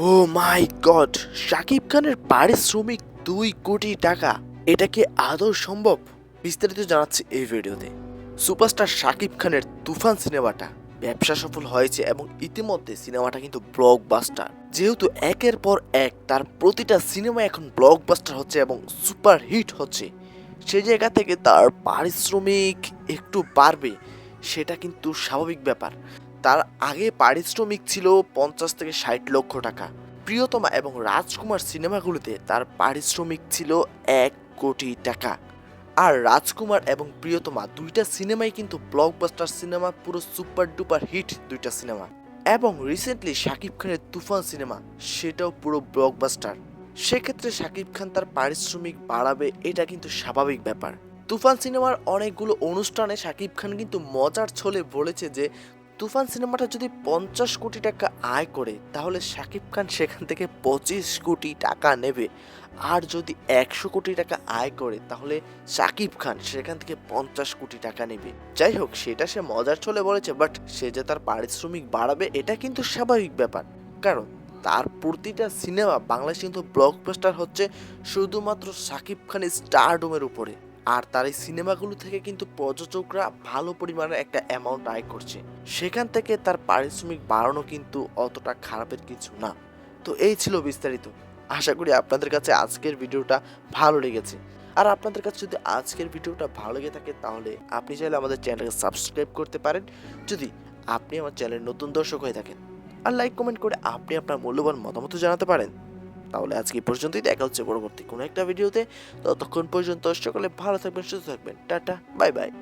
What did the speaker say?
ও মাই god Shakib খানের পারিশ্রমিক দুই কোটি টাকা। এটা কি আদৌ সম্ভব? বিস্তারিত জানাচ্ছি এই ভিডিওতে। সুপারস্টার শাকিব খানের তুফান সিনেমাটা ব্যবসা সফল হয়েছে এবং ইতিমধ্যে সিনেমাটা কিন্তু ব্লকবাস্টার। যেহেতু একের পর এক তার প্রতিটা সিনেমা এখন ব্লকবাস্টার হচ্ছে এবং সুপার হিট হচ্ছে সেই জায়গা থেকে তার পারিশ্রমিক একটু বাড়বে, সেটা কিন্তু স্বাভাবিক ব্যাপার। তার আগে পারিশ্রমিক ছিল পঞ্চাশ থেকে ষাট লক্ষ টাকা। প্রিয়তমা এবং রাজকুমার সিনেমাগুলোতে তার পারিশ্রমিক ছিল এক কোটি টাকা। আর রাজকুমার এবং প্রিয়তমা দুইটা সিনেমাই কিন্তু ব্লকবাস্টার সিনেমা, পুরো সুপার ডুপার হিট দুইটা সিনেমা। এবং রিসেন্টলি শাকিব খানের তুফান সিনেমা, সেটাও পুরো ব্লকবাস্টার সেক্ষেত্রে শাকিব খান তার পারিশ্রমিক বাড়াবে, এটা কিন্তু স্বাভাবিক ব্যাপার। তুফান সিনেমার অনেকগুলো অনুষ্ঠানে শাকিব খান কিন্তু মজার ছলে বলেছে যে তুফান সিনেমাটা যদি পঞ্চাশ কোটি টাকা আয় করে, তাহলে শাকিব খান সেখান থেকে পঁচিশ কোটি টাকা নেবে। আর যদি একশো কোটি টাকা আয় করে, তাহলে শাকিব খান সেখান থেকে পঞ্চাশ কোটি টাকা নেবে। যাই হোক, সেটা সে মজার চলে বলেছে বাট সে যে তার পারিশ্রমিক বাড়াবে, এটা কিন্তু স্বাভাবিক ব্যাপার। কারণ তার প্রতিটা সিনেমা বাংলাদেশে কিন্তু ব্লকবাস্টার হচ্ছে শুধুমাত্র শাকিব খানের স্টারডোমের উপরে। আর তার এই সিনেমাগুলো থেকে কিন্তু প্রযোজকরা ভালো পরিমাণে একটা অ্যামাউন্ট আয় করছে। সেখান থেকে তার পারিশ্রমিক বাড়ানো কিন্তু অতটা খারাপের কিছু না। তো এই ছিল বিস্তারিত। আশা করি আপনাদের কাছে আজকের ভিডিওটা ভালো লেগেছে। আর আপনাদের কাছে যদি আজকের ভিডিওটা ভালো লেগে থাকে, তাহলে আপনি চাইলে আমাদের চ্যানেলকে সাবস্ক্রাইব করতে পারেন। যদি আপনি আমার চ্যানেলের নতুন দর্শক হয়ে থাকেন, আর লাইক কমেন্ট করে আপনি আপনার মূল্যবান মতামত জানাতে পারেন। তাহলে আজকে পর্যন্তই, দেখা হচ্ছে পরবর্তী কোনো একটা ভিডিওতে। ততক্ষণ পর্যন্ত সকলে ভালো থাকবেন, সুস্থ থাকবেন। Tata, bye bye.